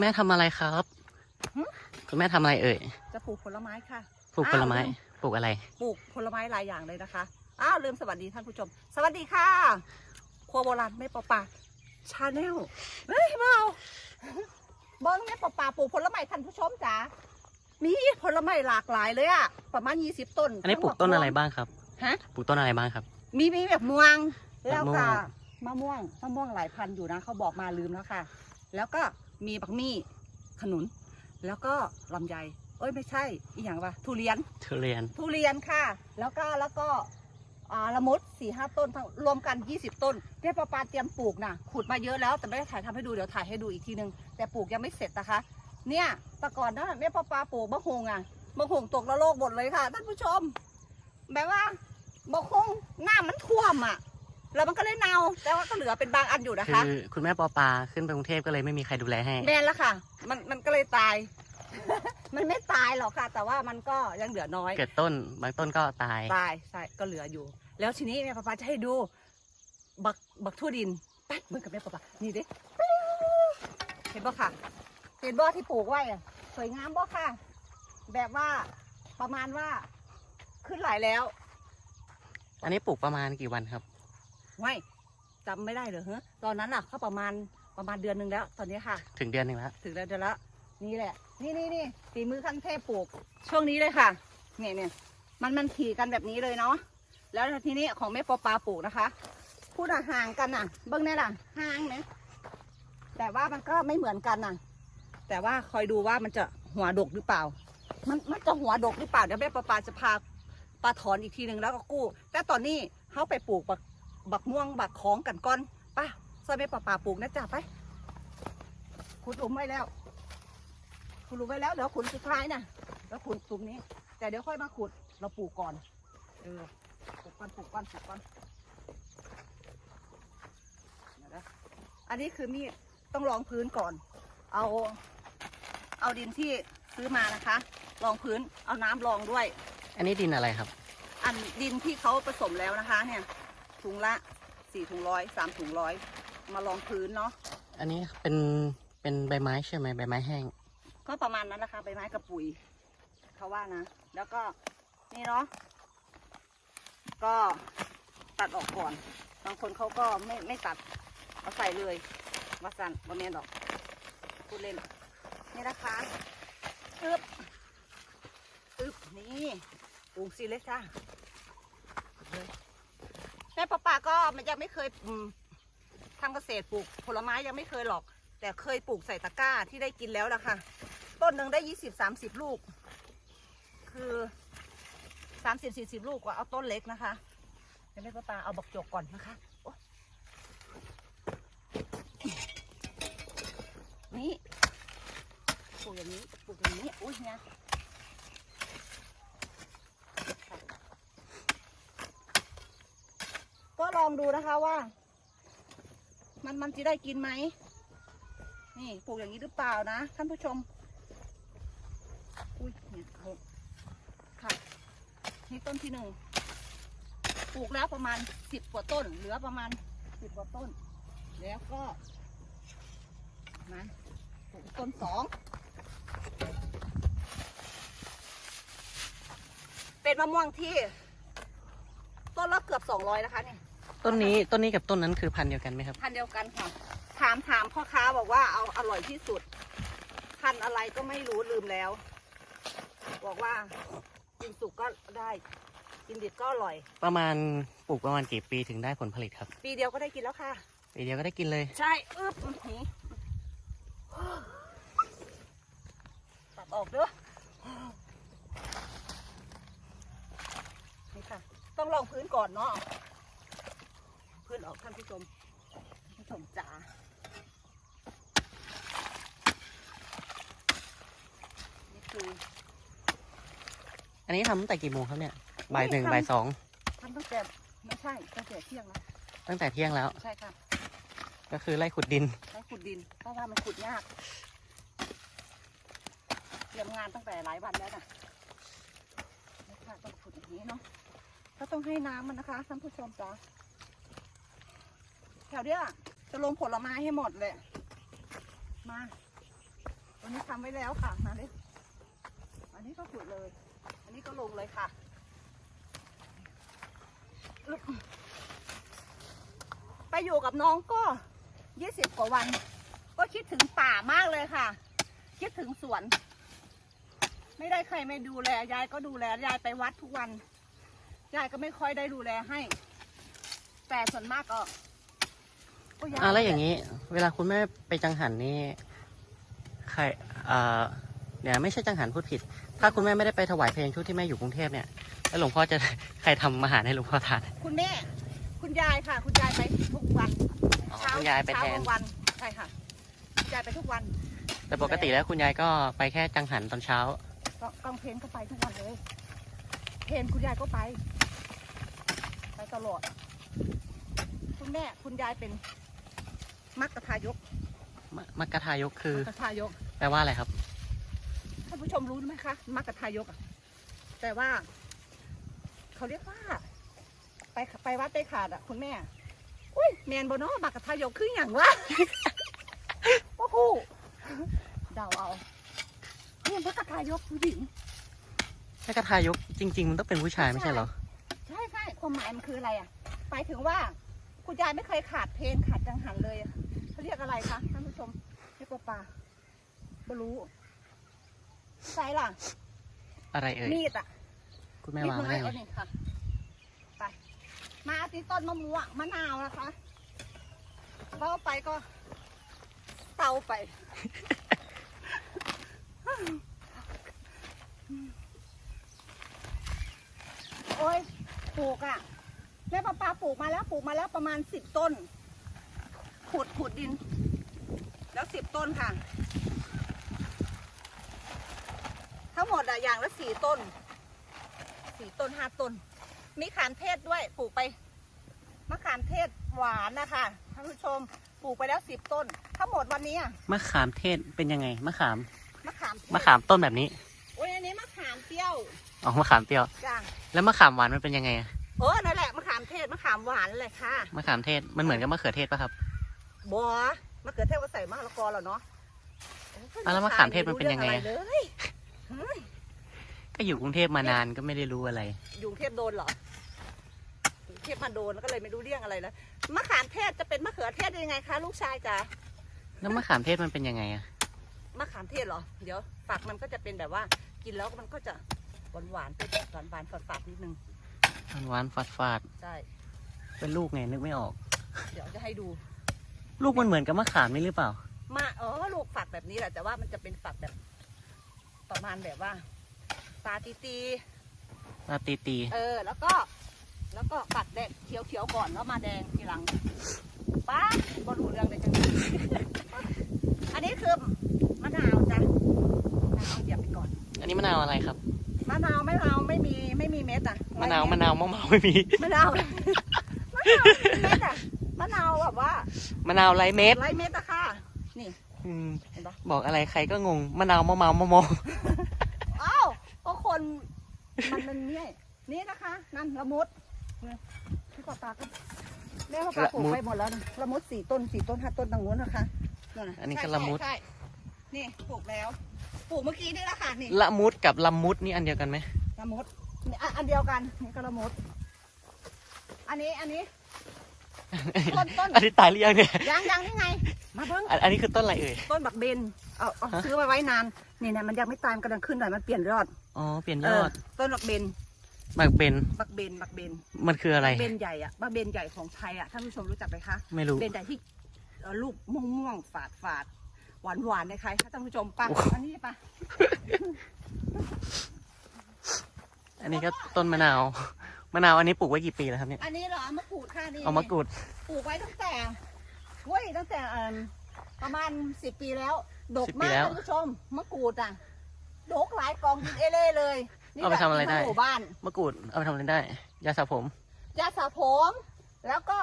นนี้คุณแม่ทำอะไรครับ หึ คุณแม่ทำอะไรเอ่ย จะปลูกผลไม้ค่ะปลูกผลไม้ อ้าวปลูกอะไรปลูกผลไม้หลายอย่างเลยนะคะ อ้าวลืมสวัสดีท่านผู้ชม สวัสดีค่ะ ครัวโบราณแม่ปอปาชาแนล เฮ้ยมาเอาเบิ้งแม่ปอปาปลูกผลไม้ท่านผู้ชมจ๋า มีผลไม้หลากหลายเลยอะประมาณยี่สิบต้นอันนี้ปลูกต้นอะไรบ้างครับ ฮะ ปลูกต้นอะไรบ้างครับ มีมีแบบม่วงแบบแล้วม่วก็งมะม่วงมะม่วงหลายพันธุ์อยู่นะ เขาบอกมาลืมแล้วค่ะ แล้วก็ มีบักมี่ขนุน แล้วก็ลำไยเอ้ยไม่ใช่ อีกอย่างว่าทุเรียน ทุเรียน ทุเรียนค่ะ แล้วก็แล้วก็อ่าละมุดสี่ห้าต้นทั้งรวมกัน 20 ต้นเรียปาปาเตรียมปลูกนะขุดมาเยอะแล้วแต่ไม่ได้ถ่ายทำให้ดูเดี๋ยวถ่ายให้ดูอีกทีนึง แต่ปลูกยังไม่เสร็จนะคะ เนี่ยแต่ก่อนนะแม่ปาปาปลูกมะฮงอะมะฮงตกละโลกหมดเลยค่ะท่านผู้ชมแบบว่ามะฮงหน้ามันท่วมอะ แล้วมันก็เลยเน่าแต่ว่าก็เหลือเป็นบางอันอยู่นะคืคะอคุณแม่ปอปาขึ้นไปกรุงเทพก็เลยไม่มีใครดูแลให้แม่นแล้วค่ะ มันมันก็เลยตาย มันไม่ตายหรอกค่ะ แต่ว่ามันก็ยังเหลือน้อย เกิดต้นบางต้นก็ตาย ตายใช่ก็เหลืออยู่ แล้วทีนี้แม่ป๊าป๊าจะให้ดู บักบักทั่วดินแป๊บเหมือนกับแม่ป๊าป๊านี่ดิเห็นบ่ค่ะ เห็นบ่ที่ปลูกไว้อะสวยงามบ่ค่ะ แบบว่าประมาณว่าขึ้นหลายแล้ว อันนี้ปลูกประมาณกี่วันครับ ไม่จำไม่ได้เหรอฮะตอนนั้นอะเขาประมาณประมาณเดือนหนึ่งแล้ว ตอนนี้ค่ะ ถึงเดือนหนึ่งแล้วถึงแล้วเดือนละนี่แหละ นี่นี่นี่ฝีมือขั้นเทพปลูก ช่วงนี้เลยค่ะเนี่ยเนี่ยมันมันขี่กันแบบนี้เลยเนาะแล้วทีนี้ของแม่ปอปาปลูกนะคะพูดอะห่างกันน่ะ เบิ้งแน่ล่ะห่างไหมแต่ว่ามันก็ไม่เหมือนกันน่ะ แต่ว่าคอยดูว่ามันจะหัวดกหรือเปล่า มันมันจะหัวดกหรือเปล่าเดี๋ยวแม่ปอปาจะพาปลาถอนอีกทีหนึ่งแล้วก็กู้ แต่ตอนนี้เขาไปปลูก บักบักม่วงบักของกันก่อนไป้าซอยแม่ปอปาปลูกนะจ๊ะไปขุดหลุมไว้แล้วขุดหลุมไว้แล้วเดี๋ยวขุดสุดท้ายนะแล้วขุดตรงนี้ แต่เดี๋ยวค่อยมาขุดเราปลูกก่อนเออปลูกก่อนปลูกก่อนปลูกก่อนเดี๋ยวนะอันนี้คือมีดต้องรองพื้นก่อน เอาเอาดินที่ซื้อมานะคะรองพื้นเอาน้ำรองด้วย อันนี้ดินอะไรครับ อันดินที่เขาผสมแล้วนะคะ เนี่ย ถุงละสี่ถุงร้อยสามถุงร้อยมารองพื้นเนาะอันนี้เป็นเป็นใบไม้ใช่ไหมใบไม้แห้ง ก็ประมาณนั้นนะคะใบไม้กับปุ๋ยเขาว่านะ แล้วก็นี่เนาะก็ตัดออกก่อน บางคนเขาก็ไม่ไม่ตัดเอาใส่เลยวัสันบะเมียนดอกพูดเล่นนี่นะคะอึบอึบนี่ปลูกซีเล็กค่ะ แม่ป้าป่าก็มันยังไม่เคยอืมทำเกษตรปลูกผลไม้ยังไม่เคยหรอก แต่เคยปลูกใส่ตะกร้าที่ได้กินแล้วล่ะค่ะ ต้นหนึ่งได้ยี่สิบสามสิบลูก คือสามสิบสี่สิบลูกกว่าเอาต้นเล็กนะคะเดี๋ยวแม่ป้าป้าเอาบักจกก่อนนะคะโอ๊ยนี่ปลูกอย่างนี้ปลูกอย่างนี้อุ้ยเนี่ย ลองดูนะคะว่า มันมันจะได้กินไหมนี่ปลูกอย่างนี้หรือเปล่านะท่านผู้ชม อุ้ยเนี่ยหกค่ะนี่ต้นที่หนึ่งปลูกแล้วประมาณสิบกว่าต้น เหลือประมาณสิบกว่าต้น แล้วก็นะปลูกต้นสองเป็นมะม่วงที่ ต้นละเกือบสองร้อยนะคะเนี่ย ต้นนี้ต้นนี้กับต้นนั้นคือพันธุ์เดียวกันไหมครับ พันธุ์เดียวกันค่ะ ถามถามพ่อค้าบอกว่าเอาอร่อยที่สุด พันธุ์อะไรก็ไม่รู้ลืมแล้ว บอกว่ากินสุกก็ได้ กินดิบก็อร่อย ประมาณปลูกประมาณกี่ปีถึงได้ผลผลิตครับปีเดียวก็ได้กินแล้วค่ะ ปีเดียวก็ได้กินเลย ใช่อึ๊บอื้อหือตัดออกเด้อนี่ค่ะ ต้องลองพื้นก่อนเนาะ พื้นออกท่านผู้ชมท่านผู้ชมจ๋านี่คืออันนี้ทำตั้งแต่กี่โมงครับเนี่ยบ่ายหนึ่งไม่ทำบ่ายสองทำตั้งแต่ไม่ใช่ตั้งแต่เที่ยงแล้วตั้งแต่เที่ยงแล้ว ใช่ค่ะก็คือไล่ขุดดินใช้ขุดดินเพราะว่ามันขุดยากเตรียมงานตั้งแต่หลายวันแล้วนะนี่ค่ะต้องขุดอย่างนี้เนาะก็ต้องให้น้ำมันนะคะท่านผู้ชมจ้า แถวเนี้ยจะลงผลไม้ให้หมดเลย มา วันนี้ทำไว้แล้วค่ะ มาเลยอันนี้ก็ขุดเลย อันนี้ก็ลงเลยค่ะไปอยู่กับน้องก็ยี่สิบกว่าวัน ก็คิดถึงป่ามากเลยค่ะ คิดถึงสวน ไม่ได้ใครไม่ดูแล ยายก็ดูแล ยายไปวัดทุกวัน ยายก็ไม่ค่อยได้ดูแลให้ แต่ส่วนมากก็ อะแล้วอย่างนี้ เวลาคุณแม่ไปจังหันนี่ใครอ่าเดี๋ยวไม่ใช่จังหันพูดผิด ถ้าคุณแม่ไม่ได้ไปถวายเพลงชุดที่แม่อยู่กรุงเทพเนี่ยแล้วหลวงพ่อจะใครทำอาหารให้หลวงพ่อทาน คุณแม่ คุณยายค่ะ คุณยายไปทุกวันอ๋อเช้าคุณยายไปเช้าแทนกลางวันใช่ค่ะคุณยายไปทุกวันแต่ปกติแล้วคุณยายก็ไปแค่จังหันตอนเช้า ก็กองเพลนก็ไปทุกวันเลยเพลนคุณยายก็ไป ไปตลอด คุณแม่คุณยายเป็น มักกะทายกมมักกะทายกคือ มักกะทายกแปลว่าอะไรครับ ท่านผู้ชมรู้ไหมคะ มักกะทายกอะแต่ว่า เขาเรียกว่า ไปไปวัดไปขาดอะคุณแม่ อุ้ยแมนบเนอมักกะทายกคืออย่างวะ โอ้โหเดาเอาเนี่ยมักกะทายกผู้หญิงมักกะทายกจริง ๆ มันต้องเป็นผู้ชายไม่ใช่เหรอ ใช่ใช่ความหมายมันคืออะไรอะหมายถึงว่า คุณยายไม่เคยขาดเพลงขาดจังหันเลยอะ เขาเรียกอะไรคะท่านผู้ชมเรียกว่าปลาบรู้ใช่ล่ะ อะไรเอ่ยมีดอะคุณแม่มีดวางน้อได้ยไหมเอาหนึ่งค่ะไปมาที่ต้นมะม่วงมะนาวนะคะเราไปก็เตาไปโอ้ยปลูกอะแม่ปลาปลาปลูกมาแล้วปลูกมาแล้วประมาณสิบต้น ขุดขุดดิน แล้วสิบต้นค่ะ ทั้งหมดอะอย่างละสี่ต้นสี่ต้นห้าต้น มีขามเทศด้วยปลูกไปมะขามเทศหวานนะคะท่านผู้ชมปลูกไปแล้วสิบต้น ทั้งหมดวันนี้อะมะขามเทศเป็นยังไงมะขามมะขามเทศมะขามต้นแบบนี้โอ้ยอันนี้มะขามเปรี้ยวอ๋อมะขามเปรี้ยวจ้าแล้วมะขามหวานมันเป็นยังไงอะเออนั่นแหละมะขามเทศมะขามหวานเลยค่ะมะขามเทศมันเหมือนกับมะเขือเทศปะครับ บัวมะเขือเทศว่าใส่มะละกอแล้วเนาะอะแล้วมะขามเทศมันเป็นยังไงอะ ม่รู้เรื่องอะไรเลยเฮ้ยก็อยู่กรุงเทพมานานก็ไม่ได้รู้อะไร อยู่กรุงเทพโดนเหรอกรุงเทพมาโดนแล้วก็เลยไม่รู้เรื่องอะไรแล้วมะขามเทศจะเป็นมะเขือเทศได้ยังไงคะลูกชายจ๋า แล้วมะขามเทศมันเป็นยังไงอะมะขามเทศเหรอ เดี๋ยวฝักมันก็จะเป็นแบบว่ากินแล้วมันก็จะหวานหวานๆเป็นหวานหวานๆฝาดๆนิดนึง หวานๆฝาดฝาดใช่ๆเป็นลูกไงนึกไม่ออก เดี๋ยวจะให้ดู ลูกมันเหมือนกับมะขามนี่หรือเปล่า มาอ๋อลูกฝักแบบนี้แหละแต่ว่ามันจะเป็นฝักแบบ ประมาณแบบว่าตาตีตีตาตีตีๆเออ แล้วก็ แล้วก็ปัดแดงเขียวๆก่อนแล้วมาแดงทีหลังป้าบรูเรื่องเลยจังอันนี้คือมะนาวจ้ะมะนาวเหยียบไปก่อน อันนี้มะนาวอะไรครับมะนาวมะนาวไม่มีไม่มีเม็ดอะมะนาวมะนาวมะเมาไม่มีมะนาวมะนาวไม่มีเม็ดอะ มะนาวแบบว่ามะนาวไรเม็ดไรเม็ดอะค่ะ นี่อืมเห็นปะบอกอะไรใครก็งงมะนาวมะเมามะมออ้าวก็คนมันมันเนี่ยนี่นะคะ นั่นละมุดเนี่ยพี่ปาปาก็แม่ปาปาปลูกไปหมดแล้วนะละมุดสี่ต้นสี่ต้นห้าต้นตรงนู้นนะคะนั่นน่ะอันนี้ก็ใช่ละมุดใช่ใช่นี่ปลูกแล้วปลูกเมื่อกี้นี่แหละค่ะนี่ละมุดกับละมุดนี่อันเดียวกันไหมละมุดนี่อันอันเดียวกันนี่ก็ละมุด อันนี้อันนี้ ต้นต้นอันนี้ตายหรือยังเนี่ยยังยังนี่ไง มาเบิ้งอันอันนี้คือต้นอะไรเอ่ย ต้นบักเบน เอาเอาฮะซื้อไว้ไว้นาน นี่นะมันยังไม่ตายมันกำลังขึ้นหน่อย มันเปลี่ยนยอด อ๋อ เปลี่ยนเอยออด ต้นบักเบน บักเบน บักเบน บักเบน มันคืออะไรบักเบนใหญ่อะบักเบนใหญ่ของไทยอะท่านผู้ชมรู้จักไหมคะ ไม่รู้ เบนใหญ่ที่เอ่อลูกม่วงม่วงๆฝาดฝาดหวานหวานในใครท่านผู้ชมปะโอ้โหอันนี้ปะอันนี้ก็ต้นมะนาว มะนาวอันนี้ปลูกไว้กี่ปีแล้วครับเนี่ยอันนี้เหรอเอามะกรูดค่ะนี่เอามะกรูดปลูกไว้ตั้งแต่เว้ยตั้งแต่เอิ่มประมาณสิบปีแล้ว ดก10ปีมากแล้วท่านผู้ชมมะกรูดอะ ดกหลายกองดินเอเล่เลยนี่เอาไปแหลทำอะไรได้ที่หมู่บ้าน มะกรูดเอาไปทำอะไรได้ยาสระผม ยาสระผม แล้วก็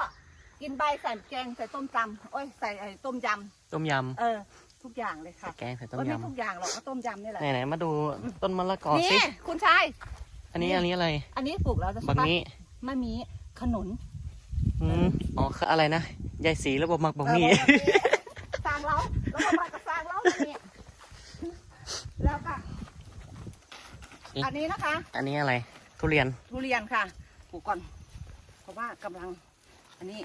กินใบใส่แกงใส่ต้มตำโอ้ยใส่ไอ้ต้มยต้มยำเออ ทุกอย่างเลยำค่ะแกงใส่ต้มโอ้ยไม่ยทุกอย่างหรอกก็ต้มยำนี่แหละำไหนๆมาดูต้นมะละกอสินี่คุณชาย อันนี้อันนี้อะไรอันนี้ปลูกแล้วจะบักนี้มะมีขนุนอืมอ๋ออะไรนะยายสีระบบอมักบองนี้สร้างเราแล้วบอกมักสร้างเราเนี่แล้วก็อันนี้นะคะ อันนี้อะไร ทุเรียนทุเรียนค่ะปลูกก่อนเพราะว่ากำลัง อันนี้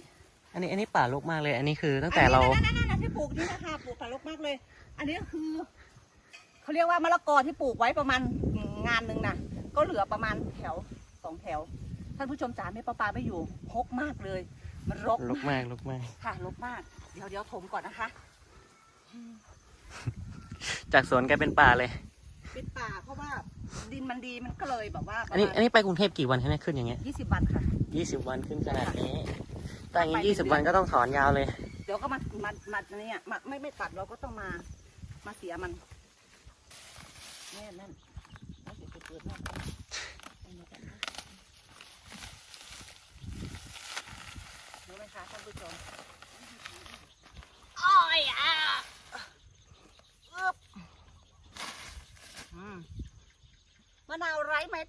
อันนี้อันนี้ป่าลกมากเลย อันนี้คือตั้งแต่เรานั่นนั่นที่ปลูกนี่นะคะปลูกป่าลกมากเลย อันนี้คือเขาเรียกว่ามะละกอที่ปลูกไว้ประมาณงานหนึ่งนะ ก็เหลือประมาณแถวสองแถว ท่านผู้ชมจ๋าไม่ปลาปลาไม่อยู่พกมากเลย มันรกลกมากลกมาก ค่ะรกมาก เดี๋ยวเดี๋ยวถมก่อนนะคะ จากสวนกลายเป็นป่าเลยปิดป่าเพราะว่าดินมันดีมันก็เลยแบบว่าอันนี้อันนี้ไปกรุงเทพกี่วันคะเนี่ยขึ้นอย่างเงี้ยยี่สิบวันค่ะยี่สิบวันขึ้นขนาดนี้แต่อย่างงี้ยี่สิบวันก็ต้องถอนยาวเลย เดี๋ยวก็มามามาเนี่ยมาไม่ไม่ตัดเราก็ต้องมา มาเสียมันแน่นั่นแล้วเดี๋ยวจะเกิดแน่รู้ไหมคะท่านผู้ชมอ้อยอะอึ๊บอืมมะนาวไร้เม็ด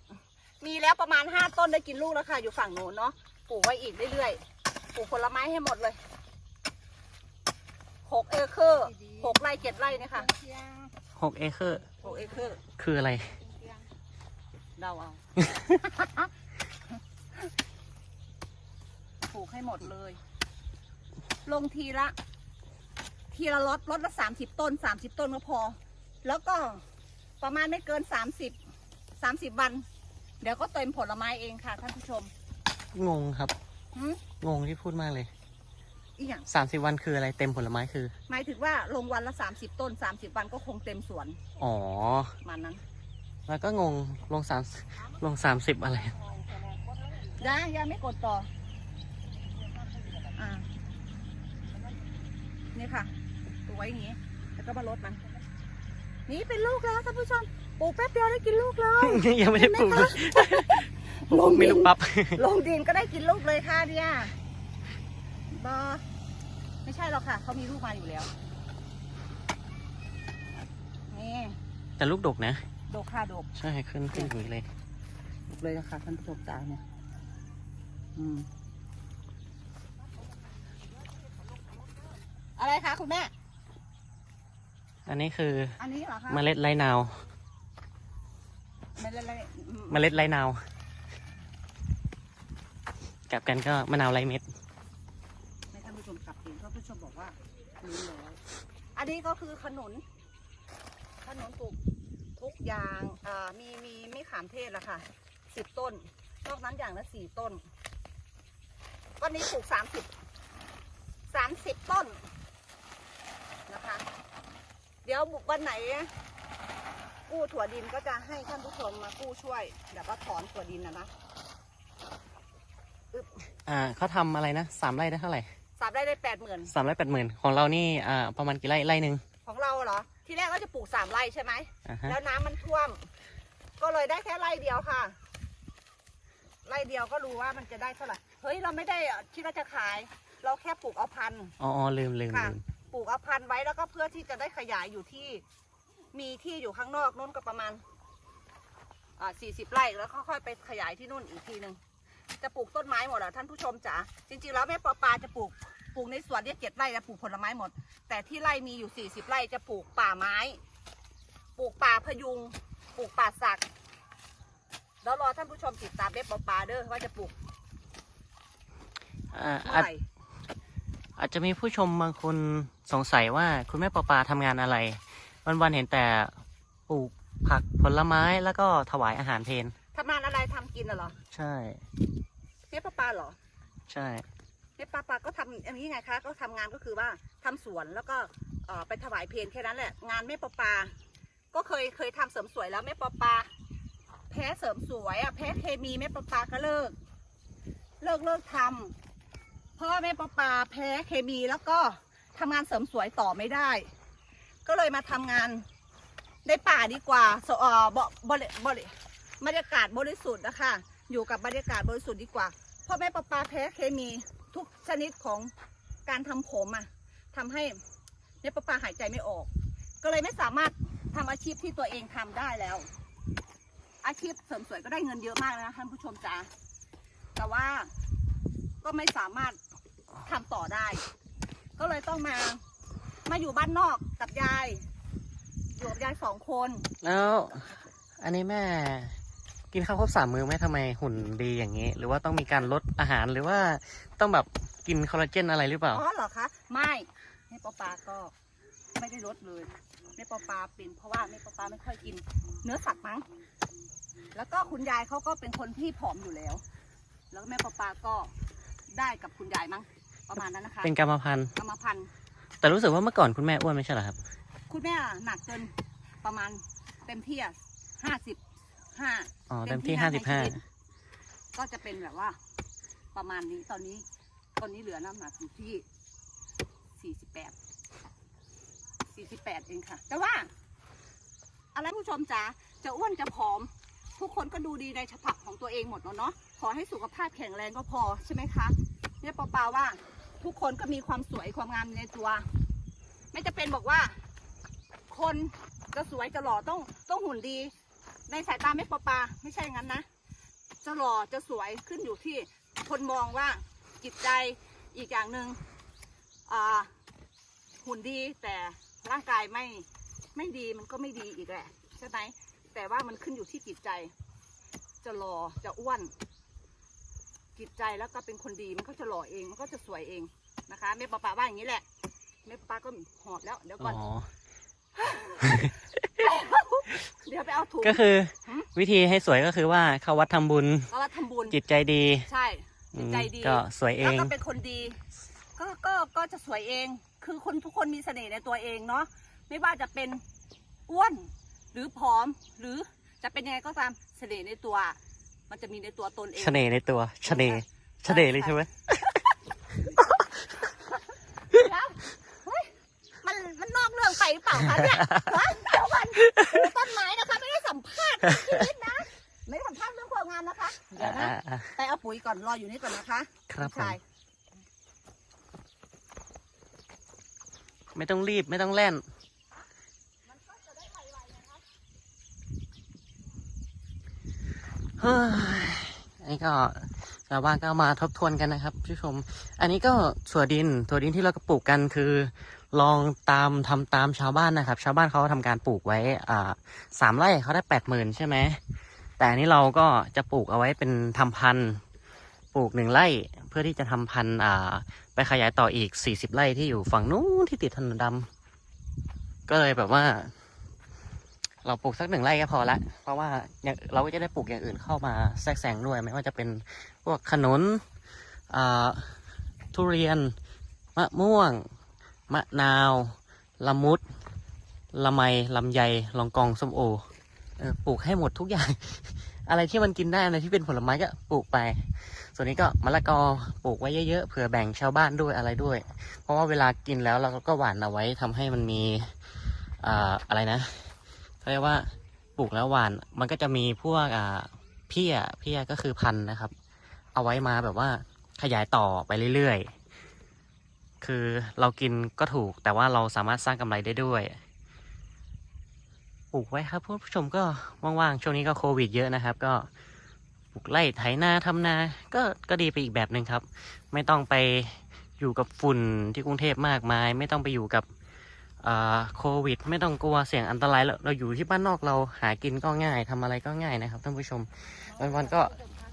มีแล้วประมาณห้าต้นได้กินลูกแล้วค่ะ อยู่ฝั่งโน้นเนาะ ปลูกไว้อีกเรื่อยๆ ปลูกผลไม้ให้หมดเลย หกเอเคอร์หกไร่เจ็ดไร่เนี่ยค่ะ หกเอเคอร์หกเอเคอร์คืออะไร เดาเอา ปลูกให้หมดเลย ลงทีละ ทีละรถรถละสามสิบต้นสามสิบต้นก็พอ แล้วก็ประมาณไม่เกินสามสิบสามสิบวัน เดี๋ยวก็เต็มผลไม้เองค่ะท่านผู้ชม งงครับ หืม งงที่พูดมากเลย อีกอย่างสามสิบวันคืออะไรเต็มผลไม้คือ หมายถึงว่าลงวันละสามสิบต้นสามสิบวันก็คงเต็มสวนอ๋อ ประมันนั้น แล้วก็งงลงสามลงสามสิบอะไร ได้ยังไม่กดต่ออ่านี่ค่ะปลูกไว้อย่างนี้ แล้วก็มาลดมัน นี่เป็นลูกแล้วท่านผู้ชมปลูกแป๊บเดียวได้กินลูกเลย ยังไม่ได้ปลูกเลยลงมีดิลูนกปั๊บลงดินก็ได้กินลูกเลยค่ะเนี่ยบอไม่ใช่หรอกค่ะเขามีลูกมาอยู่แล้วนี่แต่ลูกดกนะโดกค่ะโดก ใช่ขึ้นขึ้นอย่างนี้เลยเลยนะคะท่านผู้ชมจ๋าเนี่ย อืม อะไรคะคุณแม่ อันนี้คืออันนี้เหรอคะเมล็ดไรนาวไม่เล่นเลยอืมเมล็ดไรนาวกลับกันก็มะนาวไรเม็ดให้ท่านผู้ชมกลับเองท่านผู้ชมบอกว่ารู้แล้วอันนี้ก็คือขนุนขนุนปลูก ทุกอย่างอ่ามีมีไม่ขามเทศละค่ะสิบต้น นอกนั้นอย่างละสี่ต้นก้อนนี้ปลูกสามสิบสามสิบต้นนะคะ เดี๋ยวบุกวันไหน กู้ถั่วดินก็จะให้ท่านผู้ชมมากู้ช่วยเดี๋ยวก็ถอนถั่วดินนะนะอ่าเขาทำอะไรนะสามไร่ได้เท่าไหร่สามได้ได้แปดหมื่นสามไร่แปดหมื่นของเรานี่อ่าประมาณกี่ไร่ไร่หนึ่งของเราเหรอ ที่แรกก็จะปลูกสามไร่ใช่ไหม อ่าฮะ แล้วน้ำมันท่วม ก็เลยได้แค่ไร่เดียวค่ะ ไร่เดียวก็รู้ว่ามันจะได้เท่าไหร่ เฮ้ยเราไม่ได้คิดว่าจะขาย เราแค่ปลูกเอาพันธุ์ อ๋ออ๋อลืมลืมค่ะ ลืมปลูกเอาพันธุ์ไว้แล้วก็เพื่อที่จะได้ขยายอยู่ที่ มีที่อยู่ข้างนอกนู้นก็ประมาณอ่าสี่สิบไร่แล้วค่อยๆไปขยายที่นู่นอีกทีหนึ่งจะปลูกต้นไม้หมดเหรอท่านผู้ชมจ๋าจริงๆแล้วแม่ปอปาจะปลูก ปลูกในสวนเนี่ยเจ็ดไร่จะปลูกผลไม้หมด แต่ที่ไร่มีอยู่สี่สิบไร่จะปลูกป่าไม้ ปลูกป่าพยุง ปลูกป่าสัก แล้วรอท่านผู้ชมติดตามเว็บปอปาเด้อว่าจะปลูกอ่าเมื่อาอจไหร่อาจจะมีผู้ชมบางคนสงสัยว่าคุณแม่ปอปาทำงานอะไร วันๆเห็นแต่ปลูกผักผลไม้แล้วก็ถวายอาหารเพนทำงานอะไรทำกินน่ะเหรอใช่ เว็บปอปาเหรอ ใช่ เว็บปอปาก็ทำอันนี้ไงคะ ก็ทำงานก็คือว่าทำสวนแล้วก็ไปถวายเพลแค่นั้นแหละ งานแม่ปอปา ก็เคยเคยทำเสริมสวยแล้วแม่ปอปา แพ้เสริมสวยอะแพ้เคมีแม่ปอปาก็เลิก เลิกเลิกทำเพราะว่าแม่ปอปาแพ้เคมีแล้วก็ทำงานเสริมสวยต่อไม่ได้ ก็เลยมาทำงานในป่าดีกว่าสเออบบบริบริบรรยากาศบริสุทธิ์นะคะ อยู่กับบรรยากาศบริสุทธิ์ดีกว่า เพราะแม่ปอปาแพ้เคมี ทุกชนิดของการทำผมอะทำให้แม่ปอปาหายใจไม่ออก ก็เลยไม่สามารถทำอาชีพที่ตัวเองทำได้แล้ว อาชีพเสริมสวยก็ได้เงินเยอะมากนะท่านผู้ชมจ๋าแต่ว่าก็ไม่สามารถทำต่อได้ ก็เลยต้องมามาอยู่บ้านนอกกับยาย อยู่กับยายสองคน แล้ว อันนี้แม่ กินข้าวครบสามมื้อไหมทำไมหุ่นดีอย่างนี้ หรือว่าต้องมีการลดอาหารหรือว่าต้องแบบกินคอลลาเจนอะไรหรือเปล่า อ๋อเหรอคะ ไม่แม่ปอปาก็ไม่ได้ลดเลยแม่ปอปาเป็นเพราะว่าแม่ปอปาไม่ค่อยกินเนื้อสัตว์มั้ง แล้วก็คุณยายเขาก็เป็นคนที่ผอมอยู่แล้ว แล้วแม่ปอปาก็ได้กับคุณยายมั้งประมาณนั้นนะคะ เป็นกรรมพันธุ์กรรมพันธุ์แต่รู้สึกว่าเมื่อก่อนคุณแม่อ้วนไม่ใช่เหรอครับ คุณแม่หนักจนประมาณเต็มที่อะห้าสิบ ห้าอ๋อเต็เต็มมที่ที่นะห้าในสิบชีห้าวิตก็จะเป็นแบบว่า ประมาณนี้ตอนนี้ ตอนนี้เหลือน้ำหนักอยู่ที่สี่สิบแปดสี่สิบแปดเองค่ะ แต่ว่า อะไรผู้ชมจ๋าจะอ้วนจะผอม ทุกคนก็ดูดีในฉบับของตัวเองหมดแล้วเนาะขอให้สุขภาพแข็งแรงก็พอใช่ไหมคะเนี่ยเปล่าๆว่าทุกคนก็มีความสวยความงามในตัว ไม่จะเป็นบอกว่า คนจะสวยจะหล่อต้องต้องหุ่นดี ในสายตาไม่ปอปาไม่ใช่งั้นนะ จะหล่อจะสวยขึ้นอยู่ที่คนมองว่าจิตใจอีกอย่างหนึ่งอ่าหุ่นดีแต่ร่างกายไม่ไม่ดีมันก็ไม่ดีอีกแหละใช่ไหมแต่ว่ามันขึ้นอยู่ที่จิตใจ จะหล่อจะอ้วนจิตใจแล้วก็เป็นคนดีมันก็จะหล่อเองมันก็จะสวยเองนะคะแม่ปอปาว่าอย่างนี้แหละแม่ปอปาก็หอบแล้วเดี๋ยวก่อ๋อนอ เดี๋ยวไปเอาถุงก็คือหืมวิธีให้สวยก็คือว่าเข้าวัดทำบุญเอาว่าทำบุญจิตใจดี ใช่อืจิตมใจดีก็สวยเอแล้วงก็เป็นคนดี ก็ก็ก็จะสวยเอง คือคนทุกคนมีเสน่ห์ในตัวเองเนาะไม่ว่าจะเป็นอ้วนหรือผอมหรือจะเป็นยังไงก็ตามเสน่ห์ในตัว มันจะมีในตัวตนเองเสน่ห์ในตัวเสน่ห์เสน่ห์เลยใช่ไหม แล้วเฮ้ยมันมันนอกเรื่องไปหรือเปล่าคะเนี่ยฮะเดี๋ยวมันปลูกต้นไม้นะคะไม่ได้สัมภาษณ์ชีวิตนะไม่ได้สัมภาษณ์เรื่องความงามนะคะเดี๋ยวนะอ่าอ่าไปเอาปุ๋ยก่อนรออยู่นี่ก่อนนะคะครับผม ชายไม่ต้องรีบไม่ต้องแล่น เฮ้ย อันนี้ก็ชาวบ้านก็มาทบทวนกันนะครับผู้ชม อันนี้ก็ถั่วดินถั่วดินที่เราก็ปลูกกันคือ ลองตามทำตามชาวบ้านนะครับ ชาวบ้านเขาทำการปลูกไว้อ่าสามไร่เขาได้แปดหมื่นใช่ไหมแต่อันนี้เราก็จะปลูกเอาไว้เป็นทำพันธุ์ปลูกหนึ่งไร่เพื่อที่จะทำพันธุ์อ่า ไปขยายต่ออีกสี่สิบไร่ที่อยู่ฝั่งนู้นที่ติดถนนดำก็เลยแบบว่า เราปลูกสักหนึ่งไร่ก็พอละ เพราะว่าอย่างเราก็จะได้ปลูกอย่างอื่นเข้ามาแทรกแซงด้วย ไม่ว่าจะเป็นพวกขนุนอ่าทุเรียนมะม่วง มะนาวละมุดละไมลำไยลองกองส้มโอปลูกให้หมดทุกอย่าง อะไรที่มันกินได้อะไรที่เป็นผลไม้ก็ปลูกไป ส่วนนี้ก็มะละกอปลูกไว้เยอะๆเผื่อแบ่งชาวบ้านด้วยอะไรด้วย เพราะว่าเวลากินแล้วเราก็หว่านเอาไว้ทำให้มันมีอ่าอะไรนะเขาเรียกว่าปลูกแล้วหว่านมันก็จะมีพวกอ่าเพี้ยเพี้ยก็คือพันธุ์นะครับ เอาไว้มาแบบว่าขยายต่อไปเรื่อยๆ คือเรากินก็ถูก แต่ว่าเราสามารถสร้างกำไรได้ด้วยปลูกไว้ครับผู้ชมก็ว่างๆช่วงนี้ก็โควิด เยอะนะครับ ก็ปลูกไร่ไถนาทำนา ก็ก็ดีไปอีกแบบหนึ่งครับ ไม่ต้องไปอยู่กับฝุ่นที่กรุงเทพมากมาย ไม่ต้องไปอยู่กับโควิด ไม่ต้องกลัวเสี่ยงอันตรายเราเราอยู่ที่บ้านนอกเราหากินก็ง่ายทำอะไรก็ง่ายนะครับท่านผู้ชมวันๆก็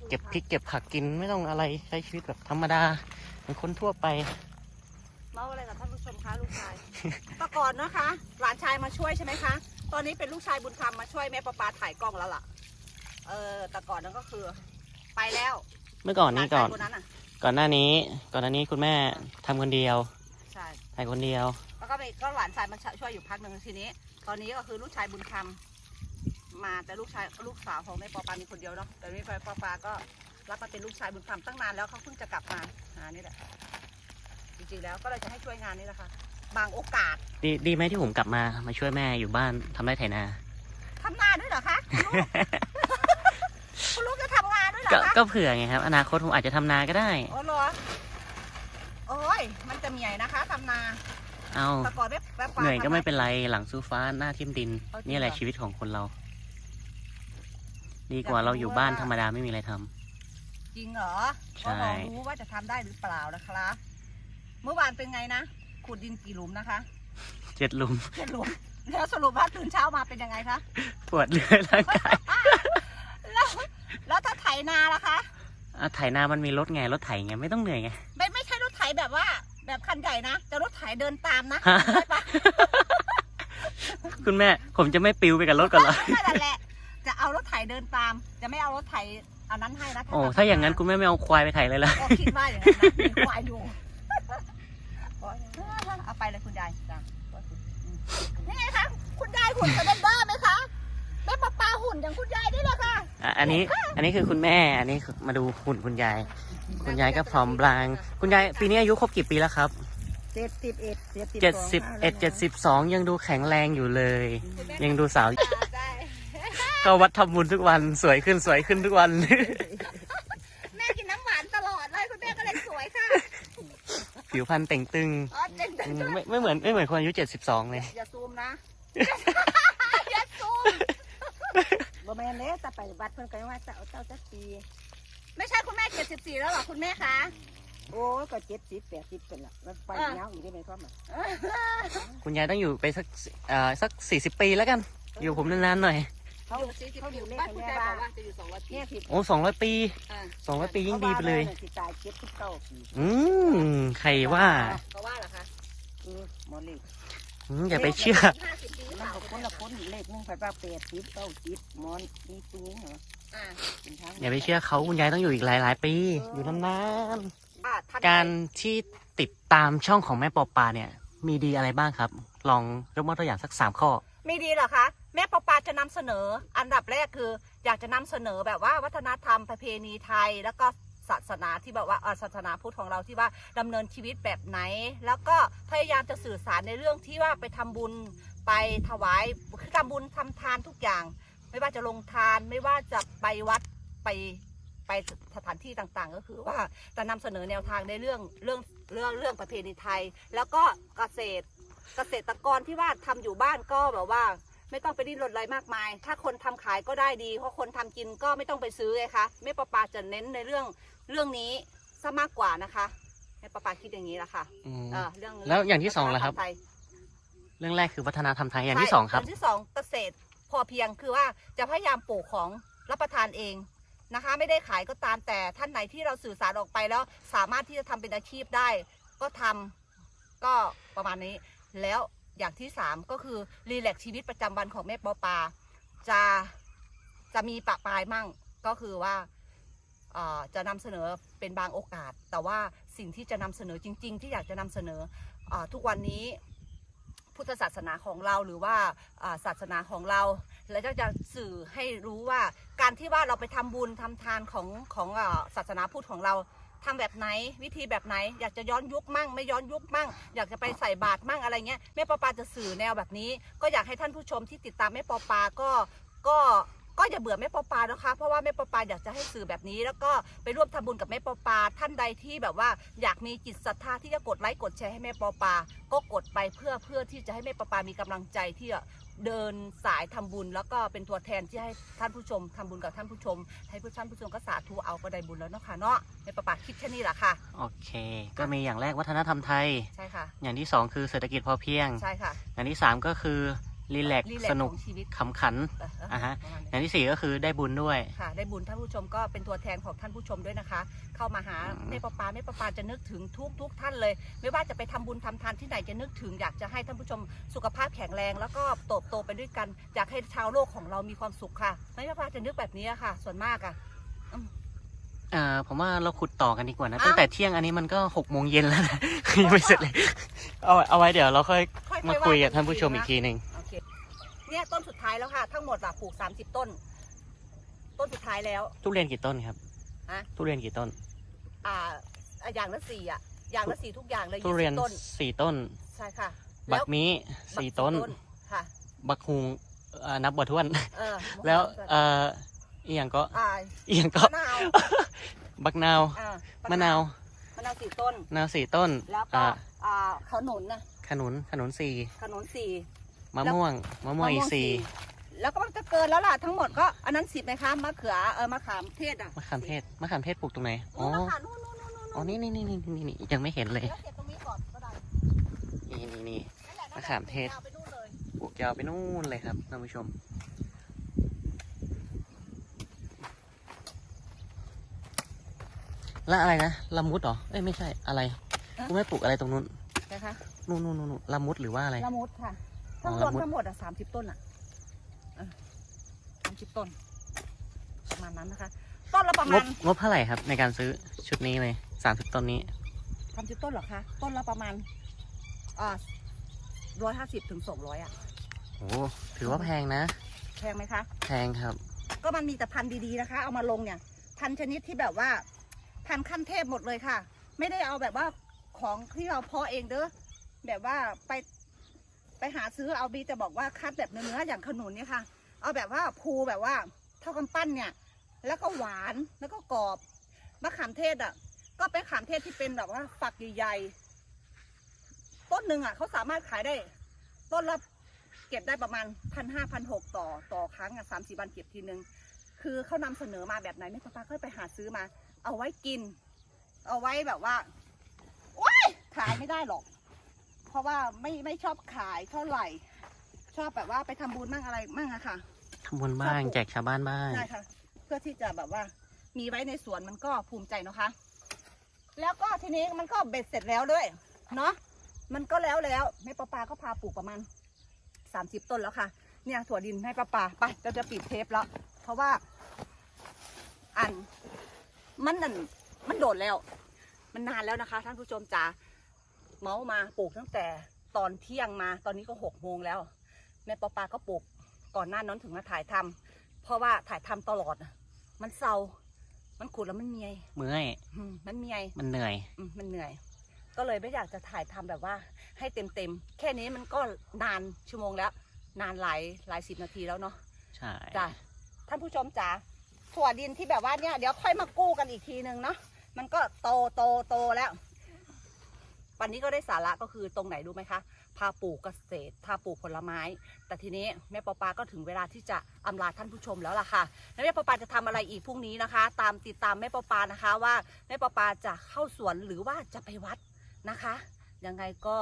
เก็บพริกเก็บผักกินไม่ต้องอะไรใช้ชีวิตแบบธรรมดาเหมือนคนทั่วไป เล่าอะไรกับท่านผู้ชมคะลูกชายแต่ก่อนนะคะ หลานชายมาช่วยใช่ไหมคะ ตอนนี้เป็นลูกชายบุญธรรมมาช่วยแม่ประปาถ่ายกล้องแล้วล่ะ เออแต่ก่อนนั้นก็คือ ไปแล้วเมื่อก่อนนี้ก่อน หลาชายคนนั้นอะ ก่อนหน้านี้ ก่อนหน้านี้คุณแม่ทำคนเดียว ใช่ ถ่ายคนเดียว แล้วก็ไปก็หลานชายมาช่วยอยู่พักหนึ่งทีนี้ ตอนนี้ก็คือลูกชายบุญธรรมมาแต่ลูกชายลูกสาวของแม่ปอปามีคนเดียวเนาะแต่แม่ปอปาก็รับมาเป็นลูกชายบุญธรรมตั้งนานแล้วเขาเพิ่งจะกลับมาหานี่แหละ จริงๆแล้วก็เลยจะให้ช่วยงานนี้แหละค่ะ บางโอกาสดีดีไหมที่ผมกลับมามาช่วยแม่อยู่บ้านทำไร่ไถนา ทำงานด้วยเหรอคะคุณลูก คุณลูกจะทำงานด้วยเหรก็อคะก็เผื่อไงครับ อนาคตผมอาจจะทำนาก็ได้ โอ้เหรอโอ้ยมันจะเหนื่อยนะคะทำนาเอาแต่ก่อนแม่แม่ปลาเหนื่อยก็ไม่ทำเป็นไรหลังสู้ฟ้าหน้าทิ่มดินเอาจริงนี่แหละเหรอชีวิตของคนเรา ดีกว่าเราอยู่บ้านธรรมดาไม่มีอะไรทำ จริงเหรอใช่ ก็ลองรู้ว่าจะทำได้หรือเปล่านะครับ เมื่อวานเป็นไงนะขุดดินกี่หลุมนะคะเจ็ดหลุมเจ็ดหลุม แล้วสรุปว่าตื่นเช้ามาเป็นยังไงคะปวดเรื่อยร่างกายแล้วแล้วถ้าไถนาล่ะคะอะไถนามันมีรถไงรถไถไงไม่ต้องเหนื่อยไงไม่ไม่ใช่รถไถแบบว่า แบบคันใหญ่นะจะรถไถเดินตามนะฮะใช่ปะคุณแม่ผมจะไม่ปิวไปกับรถก่อนเหรอนั่นแหละจะเอารถไถเดินตาม จะไม่เอารถไถอันนั้นให้นะโอ้ถ้าอย่างนั้นคุณแม่ไม่เอาควายไปไถเลยล่ะก็คิดว่าอย่างนั้นนะมีควายอยู่ เอาไปเลยคุณยายจ้ะนี่ไงคะคุณยายหุ่นจะเป็นบ้าไหมคะแม่ปลาปลาหุ่นอย่างคุณยายนี่แหละค่ะอะอันนี้อันนี้คือคุณแม่ อันนี้คือมาดูหุ่นคุณยาย คุณยายก็พร้อมบลาง คุณยายปีนี้อายุครบกี่ปีแล้วครับเจ็ดสิบเอ็ดเจ็ดสิบเอ็ดเจ็ดสิบสองยังดูแข็งแรงอยู่เลย ยังดูสาวใช่เข้าวัดทำบุญทุกวันสวยขึ้นสวยขึ้นทุกวัน แม่กินน้ำหวานตลอดเลยคุณแม่ก็เลยสวยค่ะ ผิวพรรณเต่งตึงอ๋อเจ๋งอืมไม่ไม่เหมือนไม่เหมือนคนอายุเจ็ดสิบสองเลย อย่าซูมนะ อย่าซูม บ่แม่นเด้แต่ไปวัดเพิ่นก็ยังว่าเจ้าเจ้าจักปี ไม่ใช่คุณแม่เจ็ดสิบสี่แล้วเหรอคุณแม่คะ โอ้ยก็เจ็ดสิบแปดสิบเป็นละแล้วไปเงาอีกได้ไหมครับน่ะคุณยายต้องอยู่ไปสักเอ่อสักสี่สิบปีแล้วกัน อยู่ผมนานๆหน่อย เขาเขาอยู่เลขกันแน่ว่าเนี่ยสิโอ้สองร้อยปีสองร้อยปียิ่งดีไปเลย สิตายเจ็ดสิบเก้าปีอืมใครว่าก็ว่าเหรอคะเออหมอเลขอืมอย่าไปเชื่อ ห้าสิบปีมันก็คนละคนอีกเลขหนึงไปว่าแปดสิบเก้าสิบหมอนมีปืนเหรออ่าเป็นทางอย่าไปเชื่อเขาคุณยายต้องอยู่อีกหลาย ๆ ปี อยู่นานอ่าท่านๆการที่ติดตามช่องของแม่ปอปาเนี่ย มีดีอะไรบ้างครับ ลองยกมาตัวอย่างสักสามข้อ มีดีเหรอคะ แม่ปอปาจะนำเสนอ อันดับแรกคือ อยากจะนำเสนอแบบว่าวัฒนธรรมประเพณีไทย แล้วก็ศาสนาที่แบบว่าศาสนาพุทธของเราที่ว่าดำเนินชีวิตแบบไหน แล้วก็พยายามจะสื่อสารในเรื่องที่ว่าไปทำบุญไปถวายคือทำบุญทำทานทุกอย่าง ไม่ว่าจะลงทานไม่ว่าจะไปวัดไปไปสถานที่ต่างๆ ก็คือว่าจะนำเสนอแนวทางในเรื่องเรื่องเรื่องเรื่องประเพณีไทย แล้วก็เกษตรเกษตรกรที่ว่าทำอยู่บ้านก็แบบว่า ไม่ต้องไปดิ้นรนอะไรมากมาย ถ้าคนทำขายก็ได้ดี เพราะคนทำกินก็ไม่ต้องไปซื้อไงคะแม่ปะปาจะเน้นในเรื่องเรื่องนี้ซะมากกว่านะคะแม่ปะปาคิดอย่างนี้แหละค่ะอืมเออเรื่องแล้วอย่างที่สองล่ะครับวัฒนธมไทยเรื่องแรกคือวัฒนธรรมไทยอย่างที่สองครับใช่ย่างที่สองเกษตรพอเพียงคือว่าจะพยายามปลูกของรับประทานเองนะคะ ไม่ได้ขายก็ตามแต่ท่านไหนที่เราสื่อสารออกไปแล้วสามารถที่จะทำเป็นอาชีพได้ ก็ทำก็ประมาณนี้แล้ว อย่างที่สามก็คือรีแลกชีวิตประจำวันของแม่ปอปาจะจะมีปะปลายมั่งก็คือว่าจะนำเสนอเป็นบางโอกาส แต่ว่าสิ่งที่จะนำเสนอจริง ๆ ที่อยากจะนำเสนออทุกวันนี้พุทธศาสนาของเราหรือว่าศาสนาของเรา แล้วก็จะสื่อให้รู้ว่าการที่ว่าเราไปทำบุญทำทานของของศาสนาพุทธของเรา ทำแบบไหนวิธีแบบไหน อยากจะย้อนยุคมั่ง ไม่ย้อนยุคมั่ง อยากจะไปใส่บาตรมั่งอะไรเงี้ยแม่ปอปาจะสื่อแนวแบบนี้ ก็อยากให้ท่านผู้ชมที่ติดตามแม่ปอปาก็ก็ก็อย่าเบื่อแม่ปอปานะคะเพราะว่าแม่ปอปาอยากจะให้สื่อแบบนี้ แล้วก็ไปร่วมทำบุญกับแม่ปอปาท่านใดที่แบบว่า อยากมีจิตศรัทธาที่จะกดไลค์กดแชร์ให้แม่ปอปา ก็กดไปเพื่อเพื่อที่จะให้แม่ปอปามีกำลังใจที่ เดินสายทำบุญ แล้วก็เป็นตัวแทนที่ให้ท่านผู้ชมทำบุญกับท่านผู้ชม ให้ผู้ท่านผู้ชมก็สาธุเอาก็ได้บุญแล้วเนาะค่ะเนาะแม่ปอปาคิดแค่นี้แหละค่ะ โอเค ก็มีอย่างแรกวัฒนธรรมไทย ใช่ค่ะ อย่างที่สองคือเศรษฐกิจพอเพียง ใช่ค่ะ อย่างที่สามก็คือ รีแลกซ์รีแลกซ์สนุกของชีวิตขำขัน เออเอออ่าฮะ ประมาณอนี้ย่างที่สี่ก็คือได้บุญด้วย ค่ะ ได้บุญท่านผู้ชมก็เป็นตัวแทนของท่านผู้ชมด้วยนะคะ เข้ามาหาอืม แม่ปอปาแม่ปอปาจะนึกถึงทุกทุกท่านเลย ไม่ว่าจะไปทำบุญทำทานที่ไหนจะนึกถึงอยากจะให้ท่านผู้ชมสุขภาพแข็งแรง แล้วก็โตบโตไปด้วยกันอยากให้ชาวโลกของเรามีความสุขค่ะแม่ปอปาจะนึกแบบนี้ค่ะ ส่วนมากอะ เอ่อผมว่าเราขุดต่อกันดีกว่านะอ้าวตั้งแต่เที่ยงอันนี้มันก็หกโมงเย็นแล้วนะ ยังไม่เสร็จเลย เอาเอาไว้เดี๋ยวเราค่อยค่อยๆมาว่คุยกับกัท่านผู้ชมอีกทีหนึ่งโอ เคเนี่ยต้นสุดท้ายแล้วค่ะ ทั้งหมดอะปลูกสามสิบต้น ต้นสุดท้ายแล้ว ทุเรียนกี่ต้นครับฮะ ทุเรียนกี่ต้น อ่าอะอย่างละสี่อะอย่างละสี่ทุกอย่างเลยทุเรียน20ต้นสี่ต้น ใช่ค่ะบักมีสี่ต้น ค่ะบักฮุงเอ่อนับบ่ถ้วน เออแล้วเอ่ออีหยังก็อ่าอีหยังก็ มะนาว บักนาวอ่มะนาวมะนาวสี่ต้น นาวสี่ต้นแล้วก็อ่าอ่อ่าขนุนนะขนุนขนุนสี่ขนุนสี่ มะม่วงมะม่วงอีกสี่แล้วก็มันจะเกินแล้วล่ะทั้งหมดก็อันนั้นสิบไหมคะมะเขือเออมะขามเทศอะมะขามเทศมะขามเทศปลูกตรงไหนอ๋อ๋ออมะขามนู่นนู่นนู่นนู่นอ๋อนี่นี่นี่นี่นี่นี่ยังไม่เห็นเลยแล้วเก็บตรงนี้ก่อนก็ได้นี่นี่นี่นั่นแหละนั่นแหละมะขามเทศยาวไปนู่นเลยปลูกยาวไปนู่นเลยครับท่านผู้ชมแล้วอะไรนะละมุดเหรอเอ้ยไม่ใช่อะไรฮะคุณแม่ปลูกอะไรตรงนู้นนะคะนู่นนู่นนู่นละมุดหรือว่าอะไรละมุดค่ะอ๋ ทั้องรวมละมุดทั้งหมดอะสามสิบต้นอะสามสิบต้นประมาณนั้นนะคะ ต้นละประงมาบณงบเท่าไหร่ครับ ในการซื้อชุดนี้เลยสามสิบต้นนี้ สามสิบต้นเหรอคะ ต้นละประมาณอ่าร้อยห้าสิบถึงสองร้อยอะ โอ้ถือว่าแพงนะ แพงไหมคะ แพงครับ ก็มันมีแต่พันธุ์ดีๆนะคะ เอามาลงเนี่ย พันธุ์ชนิดที่แบบว่า พันธุ์ขั้นเทพหมดเลยค่ะ ไม่ได้เอาแบบว่าของที่เราเพาะเองเด้อแบบว่าไป ไปหาซื้อเอาบีจะบอกว่าคัดแบบเนื้อๆอย่างขนุนเนี่ยค่ะ เอาแบบว่าภูแบบว่าเท่ากำปั้นเนี่ย แล้วก็หวานแล้วก็กรอบมะขามเทศอะ ก็เป็นขามเทศที่เป็นแบบว่าฝักใหญ่ๆต้นหนึ่งอะเขาสามารถขายได้ ต้นละเก็บได้ประมาณพันห้าพันหกต่อต่อครั้งอะสามสี่วันเก็บทีนึง คือเขานำเสนอมาแบบไหนแม่ป้าก็ไปหาซื้อมา เอาไว้กิน เอาไว้แบบว่าโอ๊ยขายไม่ได้หรอก เพราะว่าไม่ไม่ชอบขายเท่าไหร่ ชอบแบบว่าไปทำบุญมั่งอะไรมั่งอะค่ะ ทำบุญบ้างครับผมแจกชาวบ้านบ้างได้ค่ะ เพื่อที่จะแบบว่ามีไว้ในสวนมันก็ภูมิใจเนาะคะ แล้วก็ทีนี้มันก็เบ็ดเสร็จแล้วด้วย เนาะมันก็แล้วแล้วแม่ปลาปาก็พาปลูกประมาณสามสิบต้นแล้วค่ะ เนี่ยถั่วดินให้ปลาปาไปเราจะปิดเทปแล้ว เพราะว่า อัน มันนั่นมันโดดแล้ว มันนานแล้วนะคะ ท่านผู้ชมจ๋า เมาส์มาปลูกตั้งแต่ตอนเที่ยงมา ตอนนี้ก็หกโมงแล้ว แม่ปอปาก็ปลูกก่อนหน้านั้นถึงมาถ่ายทำเพราะว่าถ่ายทำตลอดน่ะมันเศร้า มันขุดแล้วมันเมียยเมื่อยอืมมันเมียยมันเหนื่อยอืมมันเหนื่อย ก็เลยไม่อยากจะถ่ายทำแบบว่า ให้เต็มเต็มๆแค่นี้มันก็นานชั่วโมงแล้ว นานหลายหลายสิบนาทีแล้วเนาะใช่จ้ะท่านผู้ชมจ๋าถั่วดินที่แบบว่าเนี่ยเดี๋ยวค่อยมากู้กันอีกทีนึงเนาะมันก็โตโตโตแล้ว วันนี้ก็ได้สาระก็คือตรงไหนรู้ไหมคะ พาปลูกเกษตรพาปลูกผลไม้ แต่ทีนี้แม่ปอปาก็ถึงเวลาที่จะอำลาท่านผู้ชมแล้วล่ะค่ะแล้วแม่ปอปาจะทำอะไรอีกพรุ่งนี้นะคะ ตามติดตามแม่ปอปานะคะว่าแม่ปอปาจะเข้าสวนหรือว่าจะไปวัดนะคะยังไงก็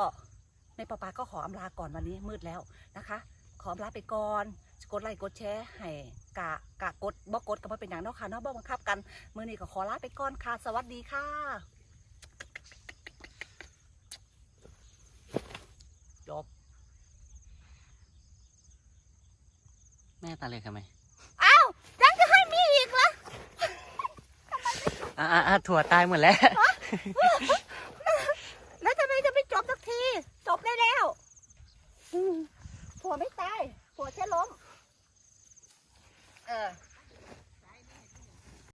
แม่ปอปาก็ขออำลาก่อนวันนี้มืดแล้วนะคะ ขออำลาไปก่อนกดไลค์กดแชร์ให้กะกะกดบ่กกดก็บ่เป็นอย่างนาะค่ะนาะบ่บังคับกัน มื้อนี้ก็ขอลาไปก่อนค่ะ สวัสดีค่ะ จบ แม่ตาเลยกันไหมอ้าวยังจะให้มีอีกเหรออะอะอะถั่วตายหมดแล้ว แล้วทำไมจะไม่จบสักที จบได้แล้วอืมผัวไม่ตายผัวแค่ล้ม เออ